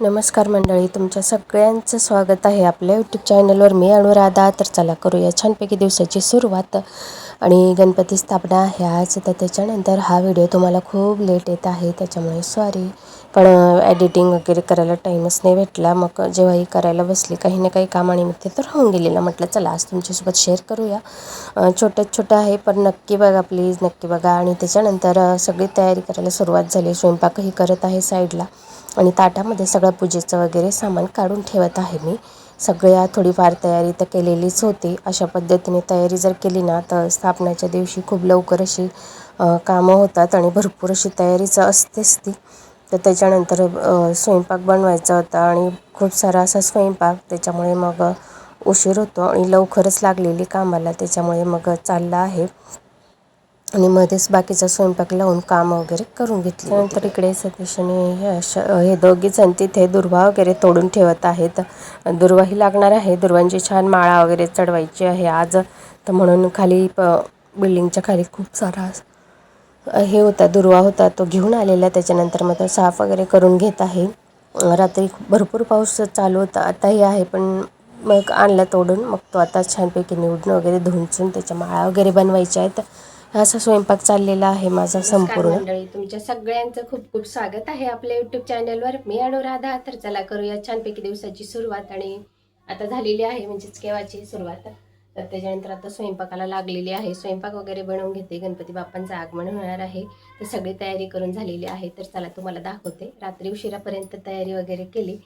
नमस्कार मंडळी तुमच्या सगळ्यांचं स्वागत आहे आपल्या यूट्यूब चॅनलवर मी अनुराधा. तर चला करूया छानपैकी दिवसाची सुरुवात. आणि गणपती स्थापना आहे आज तर त्याच्यानंतर हा व्हिडिओ तुम्हाला खूप लेट येत आहे त्याच्यामुळे सॉरी पण एडिटिंग वगैरे करायला टाईमच नाही भेटला. मग जेव्हाही करायला बसली काही ना काही कामानिमित्त तर होऊन गेलेलं. म्हटलं चला आज तुमच्यासोबत शेअर करूया. छोटं छोटं आहे पण नक्की बघा प्लीज नक्की बघा. आणि त्याच्यानंतर सगळी तयारी करायला सुरुवात झाली. स्वयंपाकही करत आहे साईडला आणि ताटामध्ये सगळं पूजेचं वगैरे सामान काढून ठेवत आहे मी. सगळ्या थोडीफार तयारी तर केलेलीच होती. अशा पद्धतीने तयारी जर केली ना तर स्थापनाच्या दिवशी खूप लवकर अशी कामं होतात आणि भरपूर अशी तयारीचं असतेच ती. तर त्याच्यानंतर स्वयंपाक बनवायचा होता आणि खूप सारा असा स्वयंपाक त्याच्यामुळे मग उशीर होतो आणि लवकरच लागलेली कामाला त्याच्यामुळे मग चाललं आहे. आणि मध्येच बाकीचा स्वयंपाक लावून काम वगैरे करून घेतली नंतर इकडे सतीश आणि हे दोघी जण तिथे दुर्वा वगैरे तोडून ठेवत आहेत. दुर्वाही लागणार आहे. दुर्वांची छान माळा वगैरे चढवायची आहे आज. तर म्हणून खाली प बिल्डिंगच्या खाली खूप सारा हे होता दुर्वा होता तो घेऊन आलेला. त्याच्यानंतर मग तो साफ वगैरे करून घेत आहे. रात्री भरपूर पाऊस चालू होता. आताही आहे पण मग आणला तोडून. मग तो आता छानपैकी निवडून वगैरे धुंचून त्याच्या माळा वगैरे बनवायच्या आहेत. असा स्वयंपाक चाललेला आहे माझा संपूर्ण. मंडळी तुमच्या सगळ्यांचं खूप खूप स्वागत आहे आपल्या युट्यूब चॅनलवर मी अनुराधा तर चला करूया छानपैकी दिवसाची सुरुवात आणि आता झालेली आहे म्हणजेच केव्हाची सुरुवात. तर त्याच्यानंतर आता स्वयंपाकाला लागलेली आहे. स्वयंपाक वगैरे बनवून घेते. गणपती बाप्पांचं आगमन होणार आहे. तर सगळी तयारी करून झालेली आहे. तर चला तुम्हाला दाखवते. रात्री उशिरापर्यंत तयारी वगैरे केली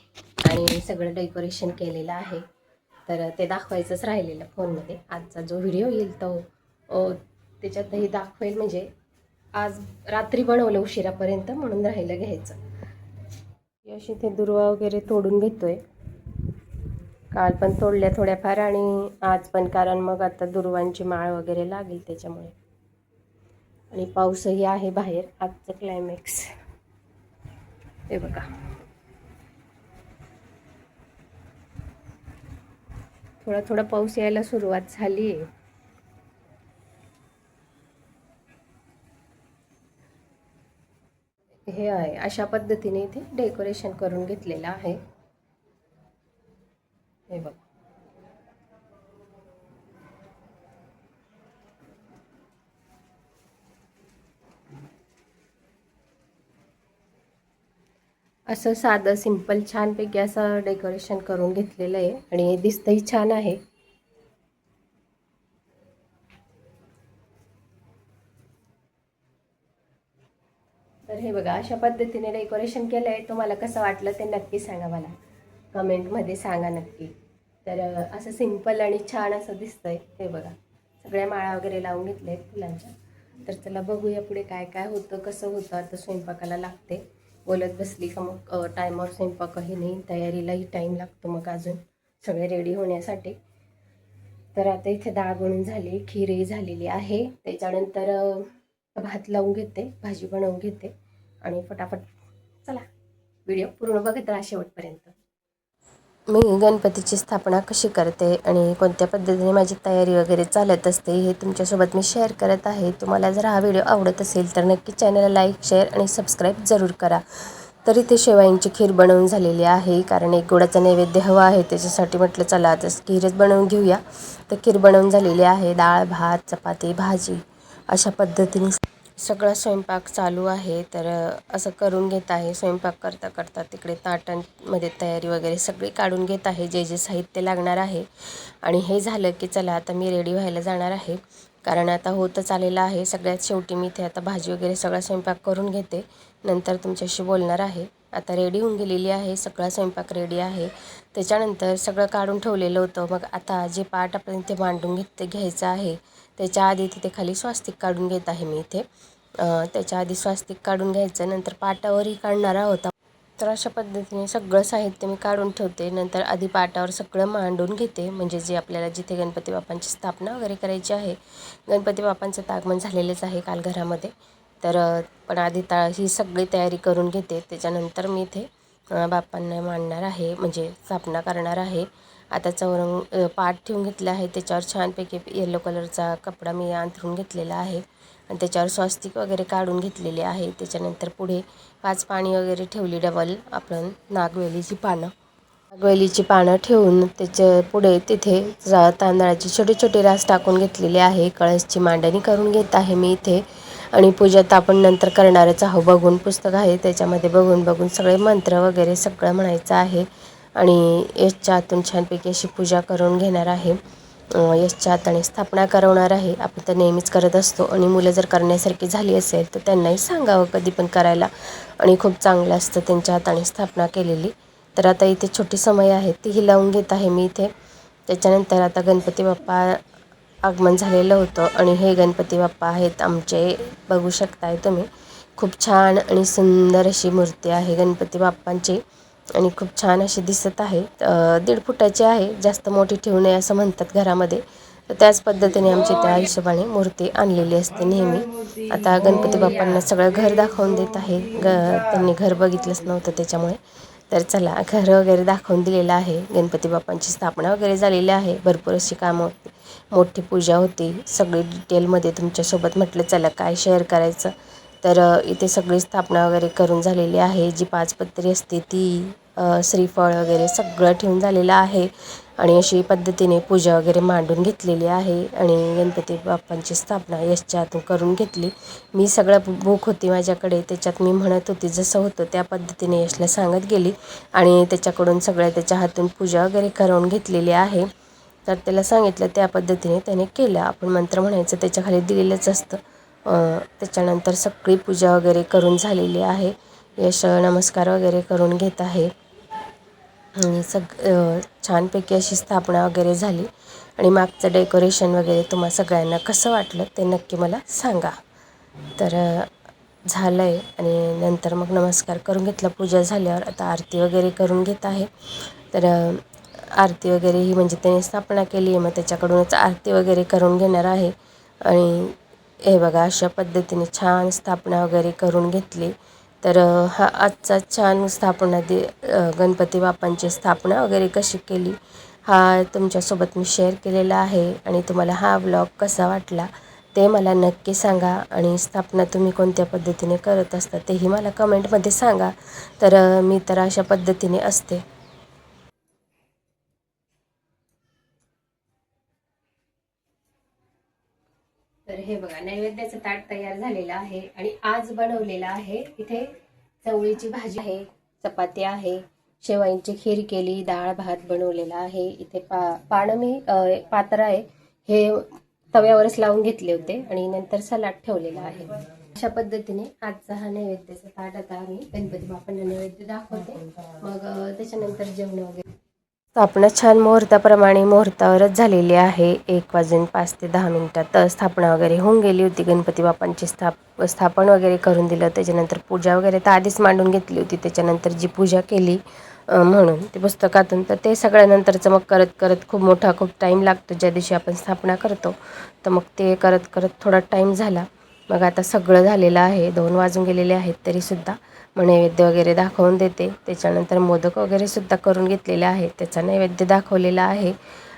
आणि सगळं डेकोरेशन केलेलं आहे. तर ते दाखवायचंच राहिलेलं फोनमध्ये. आजचा जो व्हिडिओ येईल तो त्याच्यातही दाखवेल. म्हणजे आज रात्री बनवलं उशिरापर्यंत म्हणून राहिलं घ्यायचं. अशी ते दुर्वा वगैरे तोडून घेतोय. काल पण तोडल्या थोड्याफार आणि आज पण कारण मग आता दुर्वांची माळ वगैरे लागेल त्याच्यामुळे. आणि पाऊसही आहे बाहेर. आजचं क्लायमॅक्स हे बघा. थोडा थोडा पाऊस यायला सुरुवात झाली आहे हे आहे. अशा पद्धतीने इथे डेकोरेशन करून घेतलेलं आहे. हे बघ. असं साधं सिंपल छानपैकी असं डेकोरेशन करून घेतलेलं आहे. आणि दिसतंही छान आहे. बघा अशा पद्धतीने डेकोरेशन केलं आहे तुम्हाला कसं वाटलं ते नक्की सांगा मला. कमेंटमध्ये सांगा नक्की. तर असं सिंपल आणि छान असं दिसतं आहे हे बघा. सगळ्या माळा वगैरे लावून घेतल्या आहेत फुलांच्या. तर चला बघूया पुढे काय काय होतं कसं होतं. आता स्वयंपाकाला लागते. बोलत बसली का मग टायमावर स्वयंपाकही नाही तयारीलाही टाईम लागतो मग अजून. सगळे रेडी होण्यासाठी. तर आता इथे डाळ बनून झाली खीरही झालेली आहे. त्याच्यानंतर भात लावून घेते भाजी बनवून घेते. आणि फटाफट चला. व्हिडिओ पूर्ण बघत राहा शेवटपर्यंत. मी गणपतीची स्थापना कशी करते आणि कोणत्या पद्धतीने माझी तयारी वगैरे चालत असते हे तुमच्यासोबत मी शेअर करत आहे. तुम्हाला जर हा व्हिडिओ आवडत असेल तर नक्की चॅनलला लाईक शेअर आणि सबस्क्राईब जरूर करा. तरी ते शेवाईंची खीर बनवून झालेली आहे. कारण एक गोडाचा नैवेद्य हवा आहे त्याच्यासाठी म्हटलं चला आता खीरच बनवून घेऊया. तर खीर बनवून झालेली आहे. डाळ भात चपाती भाजी अशा पद्धतीने सगळा स्वयंपाक चालू आहे. तर असं करून घेत आहे. स्वयंपाक करता करता तिकडे ताटांमध्ये तयारी वगैरे सगळी काढून घेत आहे. जे जे साहित्य लागणार आहे. आणि हे झालं की चला आता मी रेडी व्हायला जाणार आहे. कारण आता होतच आलेलं आहे. सगळ्यात शेवटी मी इथे आता भाजी वगैरे सगळा स्वयंपाक करून घेते. नंतर तुमच्याशी बोलणार आहे. आता रेडी होऊन गेलेली आहे. सगळा स्वयंपाक रेडी आहे. त्याच्यानंतर सगळं काढून ठेवलेलं होतं. मग आता जे पाट आपण इथे मांडून घेत घ्यायचं आहे त्याच्या आधी तिथे खाली स्वास्तिक काढून घेत आहे मी इथे. त्याच्या आधी स्वास्तिक काढून घ्यायचं. नंतर पाटावरही काढणारा होता. तर अशा पद्धतीने सगळं साहित्य मी काढून ठेवते. नंतर आधी पाटावर सगळं मांडून घेते. म्हणजे जे आपल्याला जिथे गणपती बाप्पांची स्थापना वगैरे करायची आहे. गणपती बाप्पांचं तागमन झालेलंच आहे काल घरामध्ये. तर पण आधी ता ही सगळी तयारी करून घेते. त्याच्यानंतर मी इथे बाप्पांना मांडणार आहे म्हणजे स्थापना करणार आहे. आता चौरंग पाट ठेवून घेतला आहे. त्याच्यावर छानपैकी येलो कलरचा कपडा मी अंथरून घेतलेला आहे. आणि त्याच्यावर स्वस्तिक वगैरे काढून घेतलेले आहे. त्याच्यानंतर पुढे पाच पाणी वगैरे ठेवली. डबल आपण नागवेलीची पानं. नागवेलीची पानं ठेवून त्याच्या पुढे तिथे जा तांदळाची छोटे छोटे रास टाकून घेतलेले आहे. कळसची मांडणी करून घेत आहे मी इथे. आणि पूजा तर आपण नंतर करणारच आहो बघून पुस्तक आहे त्याच्यामध्ये बघून बघून सगळे मंत्र वगैरे सगळं म्हणायचं आहे. आणि यशच्या हातून छानपैकी अशी पूजा करून घेणार आहे. यशच्या हाताने स्थापना करवणार आहे. आपण तर नेहमीच करत असतो. आणि मुलं जर करण्यासारखी झाली असेल तर त्यांनाही सांगावं कधी पण करायला. आणि खूप चांगलं असतं त्यांच्या हाताने स्थापना केलेली. तर आता इथे छोटी समय आहे तीही लावून घेत आहे मी इथे. त्याच्यानंतर आता गणपती बाप्पा आगमन झालेलं होतं आणि हे गणपती बाप्पा आहेत आमचे बघू शकताय तुम्ही. खूप छान आणि सुंदर अशी मूर्ती आहे गणपती बाप्पांची आणि खूप छान अशी दिसत आहे. दीड फुटाची आहे जास्त मोठी ठेवू नये असं म्हणतात घरामध्ये. तर त्याच पद्धतीने आमची त्या हिशोबाने मूर्ती आणलेली असते नेहमी. आता गणपती बाप्पांना सगळं घर दाखवून देत आहे. ग त्यांनी घर बघितलंच नव्हतं त्याच्यामुळे. तर चला घर वगैरे दाखवून दिलेलं आहे. गणपती बाप्पांची स्थापना वगैरे झालेली आहे. भरपूर अशी कामं होती. मोठी पूजा होती. सगळी डिटेलमध्ये तुमच्यासोबत म्हटलं चला काय शेअर करायचं? तर इथे सगळी स्थापना वगैरे करून झालेली आहे. जी पाचपत्री असते ती श्रीफळ वगैरे सगळं ठेवून झालेलं आहे. आणि अशी पद्धतीने पूजा वगैरे मांडून घेतलेली आहे. आणि गणपती बाप्पांची स्थापना यशच्या हातून करून घेतली. मी सगळं बुक होती माझ्याकडे. त्याच्यात मी म्हणत होती जसं होतं त्या पद्धतीने यशला सांगत गेली. आणि त्याच्याकडून सगळ्या त्याच्या हातून पूजा वगैरे करून घेतलेली आहे. तर त्याला सांगितलं त्या पद्धतीने त्याने केलं. आपण मंत्र म्हणायचं त्याच्याखाली दिलेलंच असतं. त्याच्यानंतर सगळी पूजा वगैरे करून झालेली आहे. यश नमस्कार वगैरे करून घेत आहे. आणि सग छानपैकी अशी स्थापना वगैरे झाली. आणि मागचं डेकोरेशन वगैरे तुम्हा सगळ्यांना कसं वाटलं ते नक्की मला सांगा. तर झालं आहे आणि नंतर मग नमस्कार करून घेतला. पूजा झाल्यावर आता आरती वगैरे करून घेत आहे. तर आरती वगैरे ही म्हणजे त्याने स्थापना केली आहे. मग त्याच्याकडूनच आरती वगैरे करून घेणार आहे. आणि हे बघा अशा पद्धतीने छान स्थापना वगैरे करून घेतली. तर हा आजचा छान स्थापना दे गणपती बाप्पांची स्थापना वगैरे कशी केली हा तुमच्यासोबत मी शेअर केलेला आहे. आणि तुम्हाला हा ब्लॉग कसा वाटला ते मला नक्की सांगा. आणि स्थापना तुम्ही कोणत्या पद्धतीने करत असता तेही मला कमेंटमध्ये सांगा. तर मी तर अशा पद्धतीने असते. तर हे बघा नैवेद्याचं ताट तयार झालेलं आहे आणि आज बनवलेलं आहे इथे चवळीची भाजी आहे चपाती आहे शेवाईंची खीर केली डाळ भात बनवलेला आहे. इथे पा पानं मी पात्र आहे. हे तव्यावरच लावून घेतले होते आणि नंतर सलाड ठेवलेला आहे. अशा पद्धतीने आजचा हा नैवेद्याचा ताट आता आम्ही गणपती बाप्पांना नैवेद्य दाखवते. मग त्याच्यानंतर जेवण वगैरे स्थापना छान मुहूर्ताप्रमाणे मुहूर्तावरच झालेली आहे. एक वाजून पाच ते दहा मिनटात स्थापना वगैरे होऊन गेली होती. गणपती बाप्पांची स्थाप स्थापन वगैरे करून दिलं. त्याच्यानंतर पूजा वगैरे तर आधीच मांडून घेतली होती. त्याच्यानंतर जी पूजा केली म्हणून ते पुस्तकातून. तर ते सगळ्यानंतरचं मग करत करत खूप मोठा खूप टाईम लागतो. ज्या दिवशी आपण स्थापना करतो तर मग ते करत करत थोडा टाईम झाला. मग आता सगळं झालेलं आहे. दोन वाजून गेलेले आहेत तरीसुद्धा. मग नैवेद्य वगैरे दाखवून देते. त्याच्यानंतर मोदक वगैरे सुद्धा करून घेतलेले आहे त्याचा नैवेद्य दाखवलेला आहे.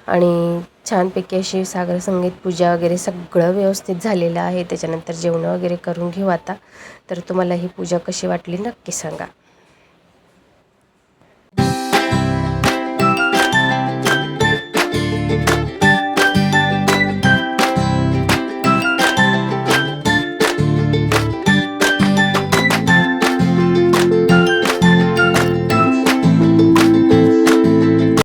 आणि छानपैकी अशी सागर संगीत पूजा वगैरे सगळं व्यवस्थित झालेलं आहे. त्याच्यानंतर जेवणं वगैरे करून घेऊ आता. तर तुम्हाला ही पूजा कशी वाटली नक्की सांगा.